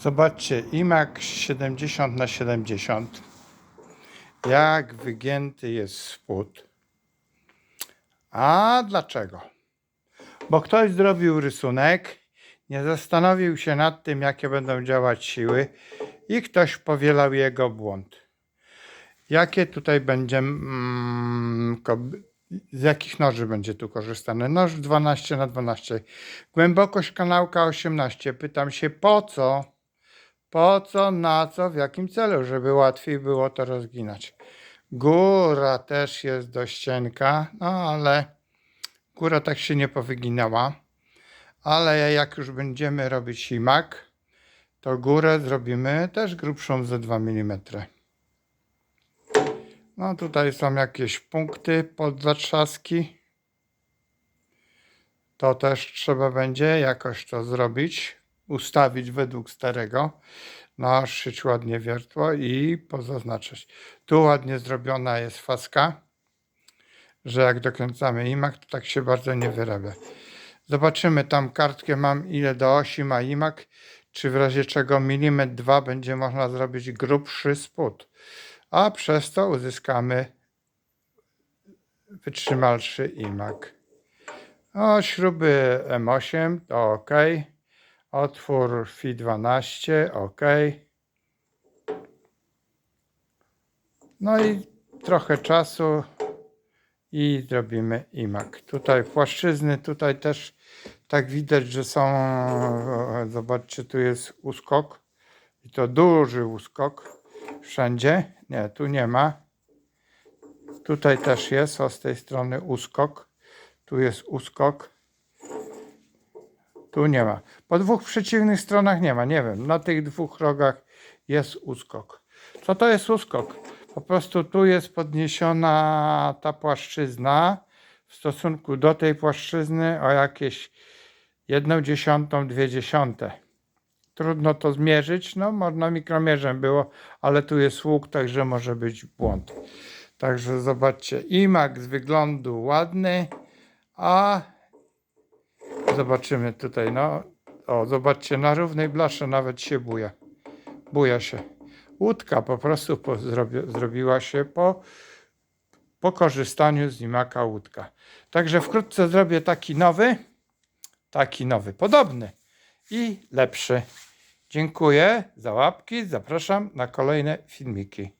Zobaczcie, iMac 70 na 70 Jak wygięty jest spód. A dlaczego? Bo ktoś zrobił rysunek, nie zastanowił się nad tym, jakie będą działać siły i ktoś powielał jego błąd. Jakie tutaj będzie, mm, z jakich noży będzie tu korzystane? Noż 12 na 12 Głębokość kanałka 18. Pytam się po co? Po co, na co, w jakim celu, żeby łatwiej było to rozginać. Góra też jest dość cienka, no ale góra tak się nie powyginała. Ale jak już będziemy robić simak, to górę zrobimy też grubszą ze 2 mm. No tutaj są jakieś punkty pod zatrzaski. To też trzeba będzie jakoś to zrobić, ustawić według starego, naszyć ładnie wiertło i pozaznaczyć. Tu ładnie zrobiona jest faska, że jak dokręcamy imak, to tak się bardzo nie wyrabia. Zobaczymy, tam kartkę mam ile do osi ma imak, czy w razie czego milimetr dwa będzie można zrobić grubszy spód, a przez to uzyskamy wytrzymalszy imak. O, śruby M8 to ok. Otwór FI 12 ok. No i trochę czasu i zrobimy imak. Tutaj płaszczyzny, tutaj też tak widać, że są, zobaczcie, tu jest uskok i to duży uskok wszędzie. Nie, tu nie ma. Tutaj też jest, o z tej strony uskok. Tu jest uskok. Tu nie ma. Po dwóch przeciwnych stronach nie ma. Nie wiem. Na tych dwóch rogach jest uskok. Co to jest uskok? Po prostu tu jest podniesiona ta płaszczyzna w stosunku do tej płaszczyzny o jakieś jedną dziesiątą, dwie dziesiąte. Trudno to zmierzyć. No, można mikromierzem było, ale tu jest łuk, także może być błąd. Także zobaczcie, imak z wyglądu ładny, a zobaczymy tutaj, no, o, zobaczcie, na równej blasze nawet się buja. Buja się. Łódka po prostu po, zrobi, zrobiła się po, po korzystaniu z imaka łódka. Także wkrótce zrobię taki nowy, taki nowy, podobny i lepszy. Dziękuję za łapki, zapraszam na kolejne filmiki.